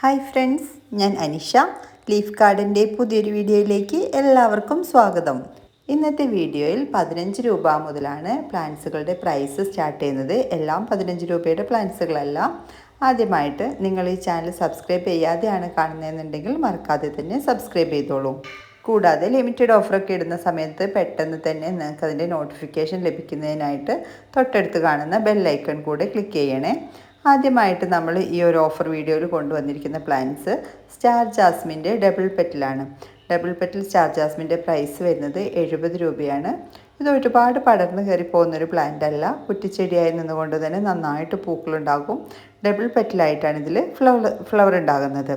Hi friends ഞാൻ Anisha. Leaf കാർഡിന്റെ പുതിയൊരു വീഡിയോയിലേക്ക് എല്ലാവർക്കും സ്വാഗതം. ഇന്നത്തെ വീഡിയോയിൽ പതിനഞ്ച് രൂപ മുതലാണ് പ്ലാന്റ്സുകളുടെ പ്രൈസ് സ്റ്റാർട്ട് ചെയ്യുന്നത്. എല്ലാം പതിനഞ്ച് രൂപയുടെ പ്ലാന്റ്സുകളല്ല. ആദ്യമായിട്ട് നിങ്ങൾ ഈ ചാനൽ സബ്സ്ക്രൈബ് ചെയ്യാതെയാണ് കാണുന്നതെന്നുണ്ടെങ്കിൽ മറക്കാതെ തന്നെ സബ്സ്ക്രൈബ് ചെയ്തോളൂ. കൂടാതെ ലിമിറ്റഡ് ഓഫറൊക്കെ ഇടുന്ന സമയത്ത് പെട്ടെന്ന് തന്നെ നിങ്ങൾക്ക് അതിന്റെ നോട്ടിഫിക്കേഷൻ ലഭിക്കുന്നതിനായിട്ട് തൊട്ടടുത്ത് കാണുന്ന ബെല്ലൈക്കൺ കൂടെ ക്ലിക്ക് ചെയ്യണേ. ആദ്യമായിട്ട് നമ്മൾ ഈ ഒരു ഓഫർ വീഡിയോയിൽ കൊണ്ടുവന്നിരിക്കുന്ന പ്ലാന്റ്സ് സ്റ്റാർ ജാസ്മിന്റെ ഡബിൾ പെറ്റിലാണ് ഡബിൾ പെറ്റിൽ സ്റ്റാർ ജാസ്മിന്റെ പ്രൈസ് വരുന്നത് എഴുപത് രൂപയാണ്. ഇത് ഒരുപാട് പടർന്നു കയറി പോകുന്നൊരു പ്ലാന്റ് അല്ല. കുറ്റിച്ചെടിയായി നിന്നുകൊണ്ട് തന്നെ നന്നായിട്ട് പൂക്കളുണ്ടാകും. ഡബിൾ പെറ്റിലായിട്ടാണ് ഇതിൽ ഫ്ലവർ ഫ്ലവർ ഉണ്ടാകുന്നത്.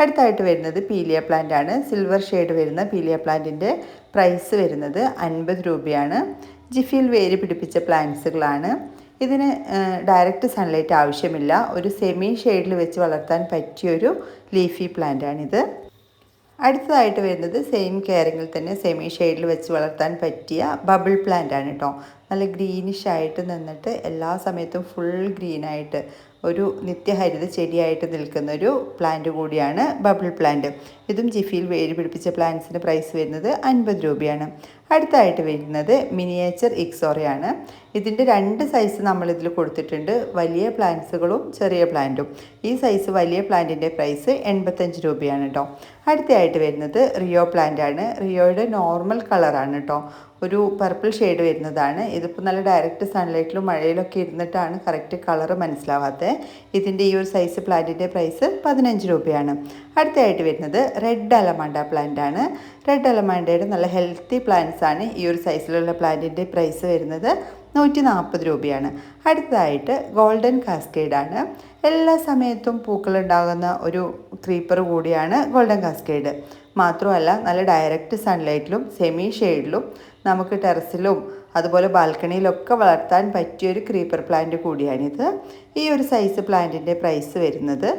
അടുത്തായിട്ട് വരുന്നത് പീലിയ പ്ലാന്റ് ആണ്. സിൽവർ ഷെയ്ഡ് വരുന്ന പീലിയ പ്ലാന്റിന്റെ പ്രൈസ് വരുന്നത് അൻപത് രൂപയാണ്. ജിഫിയിൽ വേര് പിടിപ്പിച്ച പ്ലാന്റ്സുകളാണ് ഇതിന് ഡയറക്റ്റ് സൺലൈറ്റ് ആവശ്യമില്ല. ഒരു സെമി ഷെയ്ഡിൽ വെച്ച് വളർത്താൻ പറ്റിയൊരു ലീഫി പ്ലാന്റാണിത് അടുത്തതായിട്ട് വരുന്നത് സെയിം കെയറിങ്ങിൽ തന്നെ സെമി ഷെയ്ഡിൽ വെച്ച് വളർത്താൻ പറ്റിയ ബബിൾ പ്ലാന്റ് ആണ് കേട്ടോ നല്ല ഗ്രീനിഷ് ആയിട്ട് നിന്നിട്ട് എല്ലാ സമയത്തും ഫുൾ ഗ്രീനായിട്ട് ഒരു നിത്യഹരിത ചെടിയായിട്ട് നിൽക്കുന്ന ഒരു പ്ലാന്റ് കൂടിയാണ് ബബിൾ പ്ലാന്റ് ഇതും ജിഫിയിൽ വേര് പിടിപ്പിച്ച പ്ലാന്റ്സിന്റെ പ്രൈസ് വരുന്നത് അൻപത് രൂപയാണ്. അടുത്തായിട്ട് വരുന്നത് മിനിയേച്ചർ ഇക്സോറയാണ് ഇതിന്റെ രണ്ട് സൈസ് നമ്മളിതിൽ കൊടുത്തിട്ടുണ്ട്. വലിയ പ്ലാന്റ്സുകളും ചെറിയ പ്ലാന്റും ഈ സൈസ് വലിയ പ്ലാന്റിന്റെ പ്രൈസ് എൺപത്തഞ്ച് രൂപയാണ് കേട്ടോ അടുത്തയായിട്ട് വരുന്നത് റിയോ പ്ലാന്റ് ആണ്. റിയോയുടെ നോർമൽ കളറാണ് കേട്ടോ ഒരു പർപ്പിൾ ഷെയ്ഡ് വരുന്നതാണ്. ഇതിപ്പോൾ നല്ല ഡയറക്റ്റ് സൺലൈറ്റിലും മഴയിലൊക്കെ ഇരുന്നിട്ടാണ് കറക്റ്റ് കളർ മനസ്സിലാവാത്തത് ഇതിന്റെ ഈ ഒരു സൈസ് പ്ലാന്റിന്റെ പ്രൈസ് പതിനഞ്ച് രൂപയാണ്. അടുത്തതായിട്ട് വരുന്നത് റെഡ് അലമാണ്ട പ്ലാന്റ് ആണ്. റെഡ് അലമാണ്ടയുടെ നല്ല ഹെൽത്തി പ്ലാന്റ്സ് ആണ് ഈ ഒരു സൈസിലുള്ള പ്ലാന്റിന്റെ പ്രൈസ് വരുന്നത് നൂറ്റി നാൽപ്പത് രൂപയാണ്. അടുത്തതായിട്ട് ഗോൾഡൻ കാസ്കേഡാണ് എല്ലാ സമയത്തും പൂക്കളുണ്ടാകുന്ന ഒരു ക്രീപ്പർ കൂടിയാണ് ഗോൾഡൻ കാസ്കേഡ് മാത്രമല്ല നല്ല ഡയറക്റ്റ് സൺലൈറ്റിലും സെമി ഷെയ്ഡിലും നമുക്ക് ടെറസിലും അതുപോലെ ബാൽക്കണിയിലൊക്കെ വളർത്താൻ പറ്റിയൊരു ക്രീപ്പർ പ്ലാന്റ് കൂടിയാണിത്. ഈ ഒരു സൈസ് പ്ലാന്റിന്റെ പ്രൈസ് വരുന്നത്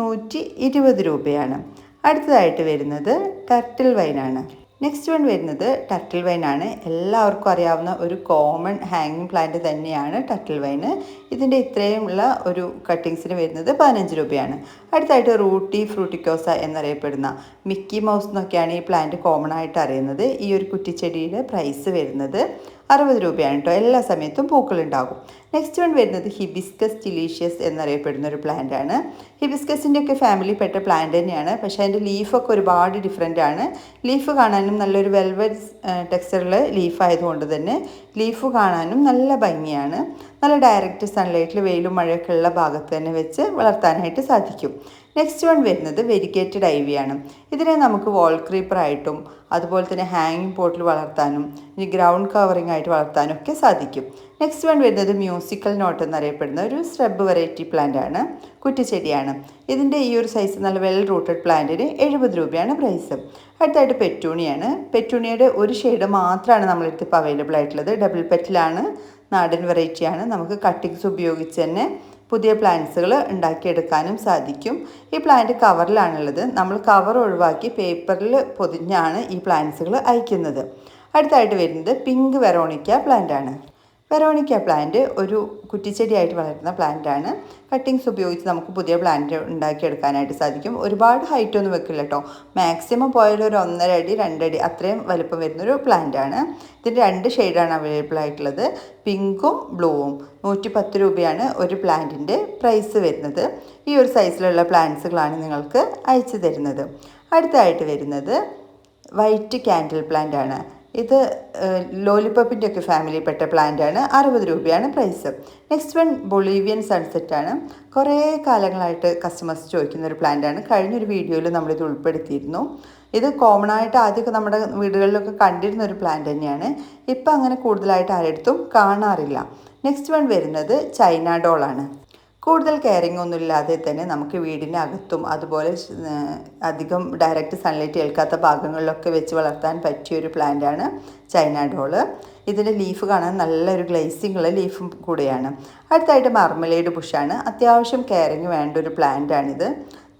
നൂറ്റി ഇരുപത് രൂപയാണ്. അടുത്തതായിട്ട് വരുന്നത് ടർട്ടിൽ വൈനാണ് നെക്സ്റ്റ് വൺ വരുന്നത് ടർട്ടിൽ വൈനാണ് എല്ലാവർക്കും അറിയാവുന്ന ഒരു കോമൺ ഹാങ്ങിങ് പ്ലാന്റ് തന്നെയാണ് ടർട്ടിൽ വൈന് ഇതിന്റെ ഇത്രയുമുള്ള ഒരു കട്ടിങ്സിന് വരുന്നത് പതിനഞ്ച് രൂപയാണ്. അടുത്തായിട്ട് റൂട്ടി ഫ്രൂട്ടിക്കോസ എന്നറിയപ്പെടുന്ന മിക്കി മൗസ് എന്നൊക്കെയാണ് ഈ പ്ലാന്റ് കോമൺ ആയിട്ട് അറിയുന്നത്. ഈ ഒരു കുറ്റിച്ചെടിയുടെ പ്രൈസ് വരുന്നത് അറുപത് രൂപയാണ് കേട്ടോ എല്ലാ സമയത്തും പൂക്കളുണ്ടാകും. നെക്സ്റ്റ് വൺ വരുന്നത് ഹിബിസ്കസ് ഡിലീഷ്യസ് എന്നറിയപ്പെടുന്ന ഒരു പ്ലാന്റ് ആണ്. ഹിബിസ്കസിന്റെ ഒക്കെ ഫാമിലി പെട്ട പ്ലാന്റ് തന്നെയാണ്. പക്ഷേ അതിന്റെ ലീഫൊക്കെ ഒരുപാട് ഡിഫറെന്റ് ആണ്. ലീഫ് കാണാനും നല്ലൊരു വെൽവെറ്റ് ടെക്സ്ചറിൽ ലീഫ് ആയതുകൊണ്ട് തന്നെ ലീഫ് കാണാനും നല്ല ഭംഗിയാണ്. നല്ല ഡയറക്റ്റ് സൺലൈറ്റിൽ വെയിലും മഴയൊക്കെ ഉള്ള ഭാഗത്ത് തന്നെ വെച്ച് വളർത്താനായിട്ട് സാധിക്കും. നെക്സ്റ്റ് വൺ വരുന്നത് വെരിഗേറ്റഡ് ആണ്. ഇതിനെ നമുക്ക് വാൾ ക്രീപ്പറായിട്ടും അതുപോലെ തന്നെ ഹാങ്ങിങ് പോട്ടിൽ വളർത്താനും ഇനി ഗ്രൗണ്ട് കവറിംഗ് ആയിട്ട് വളർത്താനും ഒക്കെ സാധിക്കും. നെക്സ്റ്റ് വൺ വരുന്നത് മ്യൂസിക്കൽ നോട്ട് എന്നറിയപ്പെടുന്ന ഒരു സ്രബ് വെറൈറ്റി പ്ലാന്റ് ആണ്. കുറ്റിച്ചെടിയാണ്. ഇതിന്റെ ഈ ഒരു സൈസ് നല്ല വെൽ റൂട്ടഡ് പ്ലാന്റിന് എഴുപത് രൂപയാണ് പ്രൈസ് അടുത്തായിട്ട് പെറ്റൂണിയാണ്. പെറ്റൂണിയുടെ ഒരു ഷെയ്ഡ് മാത്രമാണ് നമ്മളെടുത്ത് ഇപ്പോൾ അവൈലബിൾ ആയിട്ടുള്ളത്. ഡബിൾ പെറ്റിലാണ് നാടൻ വെറൈറ്റിയാണ് നമുക്ക് കട്ടിങ്സ് ഉപയോഗിച്ച് തന്നെ പുതിയ പ്ലാന്റ്സുകൾ ഉണ്ടാക്കിയെടുക്കാനും സാധിക്കും. ഈ പ്ലാന്റ് കവറിലാണുള്ളത്. നമ്മൾ കവർ ഒഴിവാക്കി പേപ്പറിൽ പൊതിഞ്ഞാണ് ഈ പ്ലാന്റ്സുകൾ അയക്കുന്നത്. അടുത്തായിട്ട് വരുന്നത് പിങ്ക് വെറോണിക്ക പ്ലാന്റ് ആണ് വെറോണിക്ക പ്ലാന്റ് ഒരു കുറ്റിച്ചെടിയായിട്ട് വളരുന്ന പ്ലാന്റാണ് കട്ടിങ്സ് ഉപയോഗിച്ച് നമുക്ക് പുതിയ പ്ലാന്റ് ഉണ്ടാക്കിയെടുക്കാനായിട്ട് സാധിക്കും. ഒരുപാട് ഹൈറ്റ് ഒന്നും വെക്കില്ല കേട്ടോ മാക്സിമം പോയാലും ഒരു ഒന്നര അടി രണ്ടടി അത്രയും വലുപ്പം വരുന്നൊരു പ്ലാന്റ് ആണ്. ഇതിന്റെ രണ്ട് ഷെയ്ഡാണ് അവൈലബിൾ ആയിട്ടുള്ളത്. പിങ്കും ബ്ലൂവും നൂറ്റി പത്ത് രൂപയാണ് ഒരു പ്ലാന്റിന്റെ പ്രൈസ് വരുന്നത്. ഈ ഒരു സൈസിലുള്ള പ്ലാന്റ്സുകളാണ് നിങ്ങൾക്ക് അയച്ചു തരുന്നത്. അടുത്തായിട്ട് വരുന്നത് വൈറ്റ് ക്യാൻഡിൽ പ്ലാന്റ് ആണ്. ഇത് ലോലിപ്പോപ്പിന്റെ ഒക്കെ ഫാമിലിയിൽപ്പെട്ട പ്ലാന്റ് ആണ് അറുപത് രൂപയാണ് price. Next one Bolivian sunset ആണ് കുറേ കാലങ്ങളായിട്ട് കസ്റ്റമേഴ്സ് ചോദിക്കുന്ന ഒരു പ്ലാന്റ് ആണ് കഴിഞ്ഞൊരു വീഡിയോയിൽ നമ്മളിത് ഉൾപ്പെടുത്തിയിരുന്നു. ഇത് കോമൺ ആയിട്ട് ആദ്യമൊക്കെ നമ്മുടെ വീടുകളിലൊക്കെ കണ്ടിരുന്ന ഒരു പ്ലാന്റ് തന്നെയാണ്. ഇപ്പം അങ്ങനെ കൂടുതലായിട്ട് ആരെടുത്തും കാണാറില്ല. നെക്സ്റ്റ് വൺ വരുന്നത് ചൈന ഡോളാണ്. കൂടുതൽ കെയറിങ് ഒന്നും ഇല്ലാതെ തന്നെ നമുക്ക് വീടിന്റെ അകത്തും അതുപോലെ അധികം ഡയറക്റ്റ് സൺലൈറ്റ് ഏൽക്കാത്ത ഭാഗങ്ങളിലൊക്കെ വെച്ച് വളർത്താൻ പറ്റിയ ഒരു പ്ലാന്റാണ് ചൈന ഡോൾ ഇതിന്റെ ലീഫ് കാണാൻ നല്ലൊരു ഗ്ലേസിംഗ് ഉള്ള ലീഫും കൂടെയാണ്. അടുത്തായിട്ട് മർമലേഡ് ബുഷാണ് അത്യാവശ്യം കെയറിങ് വേണ്ട ഒരു പ്ലാന്റാണിത്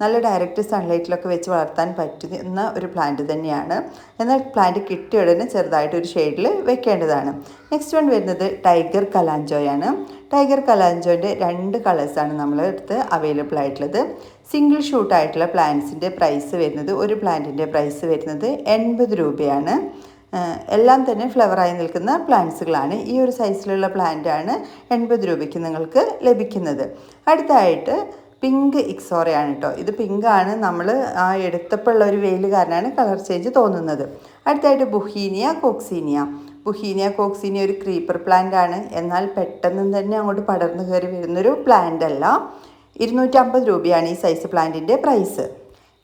നല്ല ഡയറക്റ്റ് സൺലൈറ്റിലൊക്കെ വെച്ച് വളർത്താൻ പറ്റുന്ന ഒരു പ്ലാന്റ് തന്നെയാണ്. എന്നാൽ പ്ലാന്റ് കിട്ടിയ ഉടനെ ചെറുതായിട്ട് ഒരു ഷെയ്ഡിൽ വെക്കേണ്ടതാണ്. നെക്സ്റ്റ് വൺ വരുന്നത് ടൈഗർ കലാഞ്ചോയാണ് ടൈഗർ കലാഞ്ചോന്റെ രണ്ട് കളേഴ്സാണ് നമ്മൾ അടുത്ത് അവൈലബിൾ ആയിട്ടുള്ളത്. സിംഗിൾ ഷൂട്ടായിട്ടുള്ള പ്ലാന്റ്സിന്റെ പ്രൈസ് വരുന്നത് ഒരു പ്ലാന്റിന്റെ പ്രൈസ് വരുന്നത് എൺപത് രൂപയാണ്. എല്ലാം തന്നെ ഫ്ലവറായി നിൽക്കുന്ന പ്ലാന്റ്സുകളാണ് ഈ ഒരു സൈസിലുള്ള പ്ലാന്റാണ് എൺപത് രൂപയ്ക്ക് നിങ്ങൾക്ക് ലഭിക്കുന്നത്. അടുത്തായിട്ട് പിങ്ക് ഇക്സോറയാണ് കേട്ടോ ഇത് പിങ്കാണ് നമ്മൾ ആ എടുത്തപ്പോൾ ഉള്ള ഒരു വെയിൽ കാരണമാണ് കളർ ചേഞ്ച് തോന്നുന്നത്. അടുത്തായിട്ട് ബുഹീനിയ കോക്സീനിയ. ബുഹീനിയ കോക്സീനിയ ഒരു ക്രീപ്പർ പ്ലാന്റ് ആണ്. എന്നാൽ പെട്ടെന്ന് തന്നെ അങ്ങോട്ട് പടർന്നു കയറി വരുന്നൊരു പ്ലാന്റ് അല്ല. ഇരുന്നൂറ്റമ്പത് രൂപയാണ് ഈ സൈസ് പ്ലാന്റിന്റെ പ്രൈസ്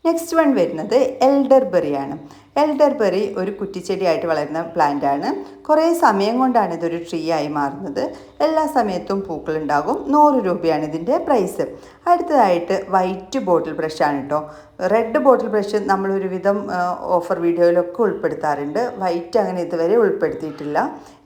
നെക്സ്റ്റ് വൺ വരുന്നത് എൽഡർബെറിയാണ് എൽഡർബെറി ഒരു കുറ്റിച്ചെടിയായിട്ട് വളരുന്ന പ്ലാന്റ് ആണ് കുറേ സമയം കൊണ്ടാണ് ഇതൊരു ട്രീ ആയി മാറുന്നത്. എല്ലാ സമയത്തും പൂക്കൾ ഉണ്ടാകും നൂറ് രൂപയാണ് ഇതിന്റെ പ്രൈസ് അടുത്തതായിട്ട് വൈറ്റ് ബോട്ടിൽ ബ്രഷ് ആണ് കേട്ടോ റെഡ് ബോട്ടിൽ ബ്രഷ് നമ്മൾ ഒരുവിധം ഓഫർ വീഡിയോയിലൊക്കെ ഉൾപ്പെടുത്താറുണ്ട്. വൈറ്റ് അങ്ങനെ ഇതുവരെ ഉൾപ്പെടുത്തിയിട്ടില്ല.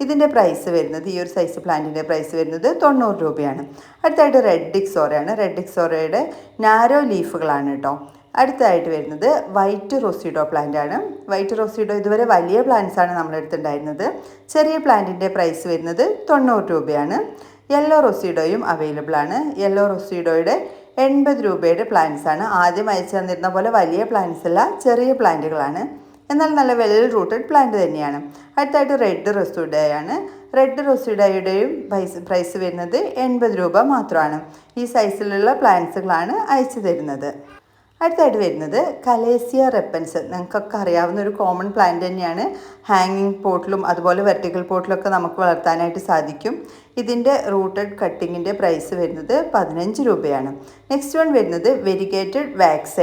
ഇതിന്റെ പ്രൈസ് വരുന്നത് ഈ ഒരു സൈസ് പ്ലാന്റിന്റെ പ്രൈസ് വരുന്നത് തൊണ്ണൂറ് രൂപയാണ്. അടുത്തതായിട്ട് റെഡ് ഡിക്സോറയാണ് റെഡ് ഡിക്സോറയുടെ നാരോ ലീഫുകളാണ് കേട്ടോ അടുത്തതായിട്ട് വരുന്നത് വൈറ്റ് റോസിഡോ പ്ലാന്റ് ആണ്. വൈറ്റ് റോസിഡോ ഇതുവരെ വലിയ പ്ലാന്റ്സ് ആണ് നമ്മളെടുത്തുണ്ടായിരുന്നത് ചെറിയ പ്ലാന്റിന്റെ പ്രൈസ് വരുന്നത് തൊണ്ണൂറ് രൂപയാണ്. യെല്ലോ റോസിഡോയും അവൈലബിൾ ആണ്. യെല്ലോ റോസിഡോയുടെ എൺപത് രൂപയുടെ പ്ലാന്റ്സ് ആണ്. ആദ്യം അയച്ചു തന്നിരുന്ന പോലെ വലിയ പ്ലാന്റ്സ് അല്ല ചെറിയ പ്ലാന്റുകളാണ് എന്നാൽ നല്ല വെൽ റൂട്ടഡ് പ്ലാന്റ് തന്നെയാണ്. അടുത്തായിട്ട് റെഡ് റൊസൂഡയാണ് റെഡ് റൊസൂഡയുടെയും പ്രൈസ് പ്രൈസ് വരുന്നത് എൺപത് രൂപ മാത്രമാണ്. ഈ സൈസിലുള്ള പ്ലാന്റ്സുകളാണ് അയച്ചു തരുന്നത്. അടുത്തായിട്ട് വരുന്നത് കലേസിയ റെപ്പൻസ്. നിങ്ങൾക്കൊക്കെ അറിയാവുന്ന ഒരു കോമൺ പ്ലാന്റ് തന്നെയാണ്. ഹാങ്ങിങ് പോട്ടിലും അതുപോലെ വെർട്ടിക്കൽ പോട്ടിലൊക്കെ നമുക്ക് വളർത്താനായിട്ട് സാധിക്കും. ഇതിന്റെ റൂട്ടഡ് കട്ടിങ്ങിന്റെ പ്രൈസ് വരുന്നത് പതിനഞ്ച് രൂപയാണ്. നെക്സ്റ്റ് വൺ വരുന്നത് വെരിഗേറ്റഡ് വാക്സ്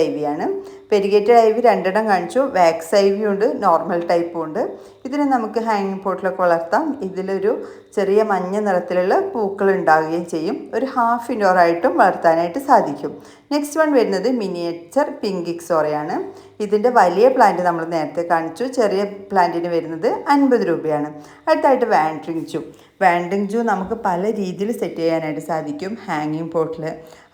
ഐവിയാണ് ഐ ഐവി രണ്ടെണ്ണം കാണിച്ചു. വാക്സ് ഐവിയും ഉണ്ട് നോർമൽ ടൈപ്പും ഉണ്ട്. ഇതിനെ നമുക്ക് ഹാങ്ങിങ് പോട്ടിലൊക്കെ വളർത്താം. ഇതിലൊരു ചെറിയ മഞ്ഞ നിറത്തിലുള്ള പൂക്കൾ ഉണ്ടാവുകയും ചെയ്യും. ഒരു ഹാഫ് ഇൻഡോർ ആയിട്ടും വളർത്താനായിട്ട് സാധിക്കും. നെക്സ്റ്റ് വൺ വരുന്നത് മിനിയേച്ചർ പിങ്ക് ഇക്സോറയാണ്. ഇതിന്റെ വലിയ പ്ലാന്റ് നമ്മൾ നേരത്തെ കാണിച്ചു. ചെറിയ പ്ലാന്റിന് വരുന്നത് അൻപത് രൂപയാണ്. അടുത്തായിട്ട് വാൻഡ്രിങ് ജൂ. വാൻഡ്രിങ് ജൂ നമുക്ക് പല രീതിയിൽ സെറ്റ് ചെയ്യാനായിട്ട് സാധിക്കും. ഹാങ്ങിങ് പോട്ടിൽ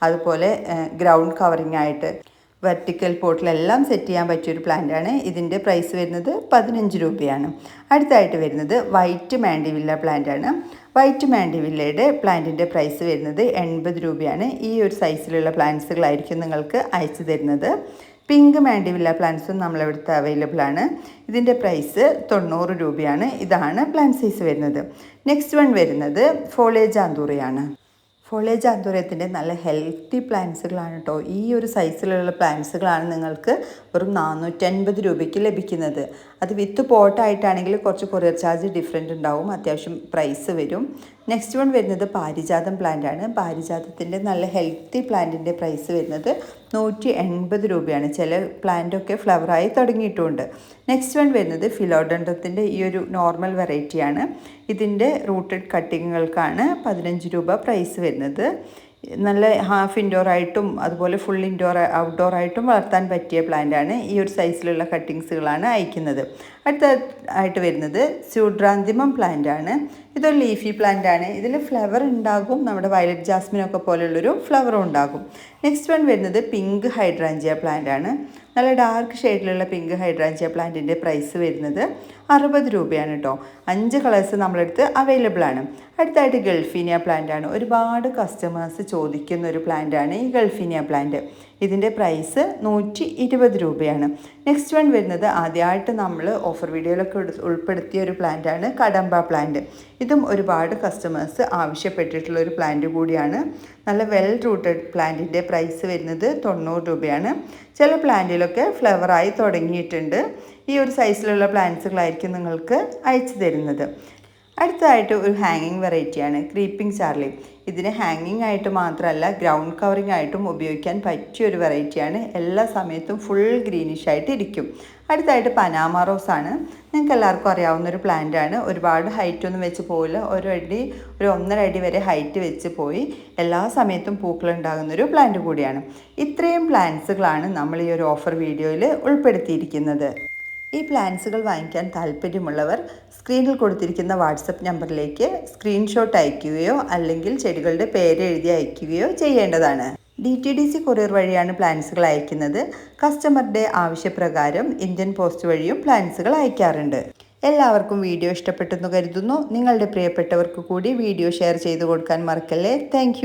അതുപോലെ ഗ്രൗണ്ട് കവറിങ് ആയിട്ട് വെർട്ടിക്കൽ പോട്ടിലെല്ലാം സെറ്റ് ചെയ്യാൻ പറ്റിയൊരു പ്ലാന്റാണ് ഇതിന്റെ പ്രൈസ് വരുന്നത് പതിനഞ്ച് രൂപയാണ്. അടുത്തായിട്ട് വരുന്നത് വൈറ്റ് മാൻഡിവില്ല പ്ലാന്റാണ് വൈറ്റ് മാൻഡിവില്ലയുടെ പ്ലാന്റിന്റെ പ്രൈസ് വരുന്നത് എൺപത് രൂപയാണ്. ഈ ഒരു സൈസിലുള്ള പ്ലാന്റ്സുകളായിരിക്കും നിങ്ങൾക്ക് അയച്ചു തരുന്നത്. പിങ്ക് മാൻഡിവില്ല പ്ലാന്റ്സും നമ്മളിവിടുത്തെ അവൈലബിൾ ആണ്. ഇതിന്റെ പ്രൈസ് തൊണ്ണൂറ് രൂപയാണ്. ഇതാണ് പ്ലാന്റ് സൈസ് വരുന്നത്. നെക്സ്റ്റ് വൺ വരുന്നത് ഫോളേജ് ആന്തൂറയാണ് ഫോളേജ് ആന്തൂറയത്തിന്റെ നല്ല ഹെൽത്തി പ്ലാന്റ്സുകളാണ് കേട്ടോ. ഈ ഒരു സൈസിലുള്ള പ്ലാന്റ്സുകളാണ് നിങ്ങൾക്ക് വെറും നാനൂറ്റൻപത് രൂപയ്ക്ക് ലഭിക്കുന്നത്. അത് വിത്ത് പോട്ടായിട്ടാണെങ്കിൽ കുറച്ച് കൊറിയർ ചാർജ് ഡിഫറെന്റ് ഉണ്ടാവും. അത്യാവശ്യം പ്രൈസ് വരും. നെക്സ്റ്റ് വൺ വരുന്നത് പാരിജാതം പ്ലാന്റ് ആണ്. പാരിജാതത്തിന്റെ നല്ല ഹെൽത്തി പ്ലാന്റിന്റെ പ്രൈസ് വരുന്നത് നൂറ്റി എൺപത് രൂപയാണ്. ചില പ്ലാന്റൊക്കെ ഫ്ലവറായി തുടങ്ങിയിട്ടുമുണ്ട് നെക്സ്റ്റ് വൺ വരുന്നത് ഫിലോഡൻഡത്തിന്റെ ഈ ഒരു നോർമൽ വെറൈറ്റിയാണ് ഇതിന്റെ റൂട്ടഡ് കട്ടിങ്ങുകൾക്കാണ് പതിനഞ്ച് രൂപ പ്രൈസ് വരുന്നത്. നല്ല ഹാഫ് ഇൻഡോർ ആയിട്ടും അതുപോലെ ഫുൾ ഇൻഡോർ ഔട്ട്ഡോർ ആയിട്ടും വളർത്താൻ പറ്റിയ പ്ലാന്റ് ആണ്. ഈ ഒരു സൈസിലുള്ള കട്ടിങ്സുകളാണ് അയക്കുന്നത്. അടുത്ത ആയിട്ട് വരുന്നത് സ്യൂഡ്രാന്തിമം പ്ലാന്റ് ആണ്. ഇതൊരു ലീഫി പ്ലാന്റ് ആണ്. ഇതിൽ ഫ്ലവർ ഉണ്ടാകും. നമ്മുടെ വയലറ്റ് ജാസ്മിനൊക്കെ പോലെയുള്ളൊരു ഫ്ലവറും ഉണ്ടാകും. നെക്സ്റ്റ് വൺ വരുന്നത് പിങ്ക് ഹൈഡ്രാഞ്ചിയ പ്ലാന്റ് ആണ്. നല്ല ഡാർക്ക് ഷെയ്ഡിലുള്ള പിങ്ക് ഹൈഡ്രാഞ്ചിയ പ്ലാന്റിന്റെ പ്രൈസ് വരുന്നത് അറുപത് രൂപയാണ് കേട്ടോ അഞ്ച് കളേഴ്സ് നമ്മളെടുത്ത് അവൈലബിൾ ആണ്. അടുത്തായിട്ട് ഗൾഫീനിയ പ്ലാന്റ് ആണ്. ഒരുപാട് കസ്റ്റമേഴ്സ് ചോദിക്കുന്ന ഒരു പ്ലാന്റ് ആണ് ഈ ഗൾഫീനിയ പ്ലാന്റ് ഇതിന്റെ പ്രൈസ് നൂറ്റി ഇരുപത് രൂപയാണ്. നെക്സ്റ്റ് വൺ വരുന്നത് ആദ്യമായിട്ട് നമ്മൾ ഓഫർ വീഡിയോയിലൊക്കെ ഉൾപ്പെടുത്തിയ ഒരു പ്ലാന്റാണ് കടമ്പ പ്ലാന്റ് ഇതും ഒരുപാട് കസ്റ്റമേഴ്സ് ആവശ്യപ്പെട്ടിട്ടുള്ള ഒരു പ്ലാന്റ് കൂടിയാണ്. നല്ല വെൽ റൂട്ടഡ് പ്ലാന്റിന്റെ പ്രൈസ് വരുന്നത് തൊണ്ണൂറ് രൂപയാണ്. ചില പ്ലാന്റിലൊക്കെ ഫ്ലവറായി തുടങ്ങിയിട്ടുണ്ട്. ഈ ഒരു സൈസിലുള്ള പ്ലാന്റ്സുകളായിരിക്കും നിങ്ങൾക്ക് അയച്ചു തരുന്നത്. അടുത്തതായിട്ട് ഒരു ഹാങ്ങിങ് വെറൈറ്റിയാണ് ക്രീപ്പിംഗ് ചാർലി ഇതിന് ഹാങ്ങിങ് ആയിട്ട് മാത്രമല്ല ഗ്രൗണ്ട് കവറിംഗ് ആയിട്ടും ഉപയോഗിക്കാൻ പറ്റിയ ഒരു വെറൈറ്റിയാണ് എല്ലാ സമയത്തും ഫുൾ ഗ്രീനിഷ് ആയിട്ട് ഇരിക്കും. അടുത്തായിട്ട് പനാമ റോസ് ആണ്. നിങ്ങൾക്ക് എല്ലാവർക്കും അറിയാവുന്ന ഒരു പ്ലാന്റ് ആണ്. ഒരുപാട് ഹൈറ്റ് ഒന്നും വെച്ച് പോയില്ല ഒരു അടി ഒരു ഒന്നര അടി വരെ ഹൈറ്റ് വെച്ച് പോയി എല്ലാ സമയത്തും പൂക്കൾ ഉണ്ടാകുന്ന ഒരു പ്ലാന്റ് കൂടിയാണ്. ഇത്രയും പ്ലാന്റ്സുകളാണ് നമ്മൾ ഈ ഒരു ഓഫർ വീഡിയോയിൽ ഉൾപ്പെടുത്തിയിരിക്കുന്നത്. ഈ പ്ലാന്റ്സുകൾ വാങ്ങിക്കാൻ താല്പര്യമുള്ളവർ സ്ക്രീനിൽ കൊടുത്തിരിക്കുന്ന വാട്സപ്പ് നമ്പറിലേക്ക് സ്ക്രീൻഷോട്ട് അയക്കുകയോ അല്ലെങ്കിൽ ചെടികളുടെ പേര് എഴുതി അയക്കുകയോ ചെയ്യേണ്ടതാണ്. D T D C courier വഴിയാണ് പ്ലാൻസുകൾ അയക്കുന്നത്. കസ്റ്റമറുടെ ആവശ്യപ്രകാരം ഇന്ത്യൻ പോസ്റ്റ് വഴിയും പ്ലാൻസുകൾ അയക്കാറുണ്ട്. എല്ലാവർക്കും വീഡിയോ ഇഷ്ടപ്പെട്ടെന്ന് കരുതുന്നു. നിങ്ങളുടെ പ്രിയപ്പെട്ടവർക്ക് കൂടി വീഡിയോ ഷെയർ ചെയ്ത് കൊടുക്കാൻ മറക്കല്ലേ? താങ്ക്